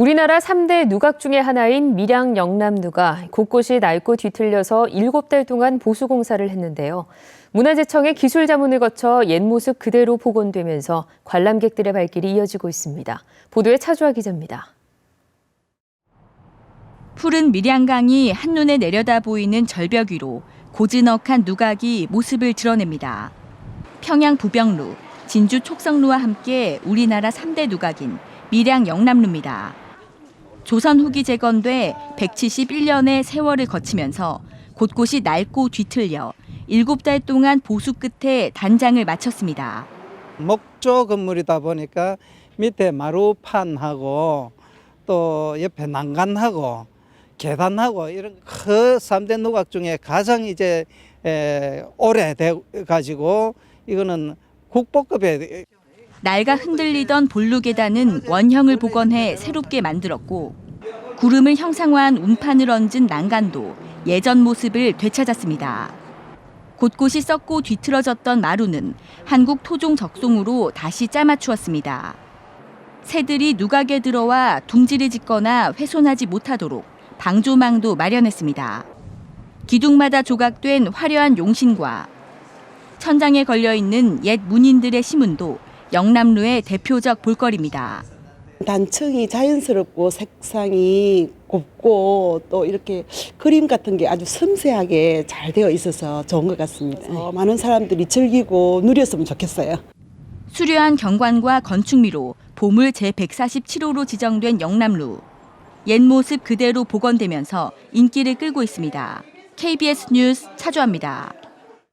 우리나라 3대 누각 중의 하나인 밀양 영남누가 곳곳이 낡고 뒤틀려서 7달 동안 보수 공사를 했는데요. 문화재청의 기술 자문을 거쳐 옛 모습 그대로 복원되면서 관람객들의 발길이 이어지고 있습니다. 보도에 차주아 기자입니다. 푸른 밀양강이 한눈에 내려다 보이는 절벽 위로 고즈넉한 누각이 모습을 드러냅니다. 평양 부병루, 진주 촉성루와 함께 우리나라 3대 누각인 밀양 영남루입니다. 조선 후기 재건돼 171년의 세월을 거치면서 곳곳이 낡고 뒤틀려 7달 동안 보수 끝에 단장을 마쳤습니다. 목조 건물이다 보니까 밑에 마루판하고 또 옆에 난간하고 계단하고 이런 큰 3대 누각 중에 가장 이제 에, 오래돼 가지고 이거는 국보급의 낡아 흔들리던 볼루 계단은 원형을 복원해 새롭게 만들었고 구름을 형상화한 운판을 얹은 난간도 예전 모습을 되찾았습니다. 곳곳이 썩고 뒤틀어졌던 마루는 한국 토종 적송으로 다시 짜맞추었습니다. 새들이 누각에 들어와 둥지를 짓거나 훼손하지 못하도록 방조망도 마련했습니다. 기둥마다 조각된 화려한 용신과 천장에 걸려 있는 옛 문인들의 시문도 영남루의 대표적 볼거리입니다. 단청이 자연스럽고 색상이 곱고 또 이렇게 그림 같은 게 아주 섬세하게 잘 되어 있어서 좋은 것 같습니다. 어, 많은 사람들이 즐기고 누렸으면 좋겠어요. 수려한 경관과 건축미로 보물 제147호로 지정된 영남루. 옛 모습 그대로 복원되면서 인기를 끌고 있습니다. KBS 뉴스 차주합니다.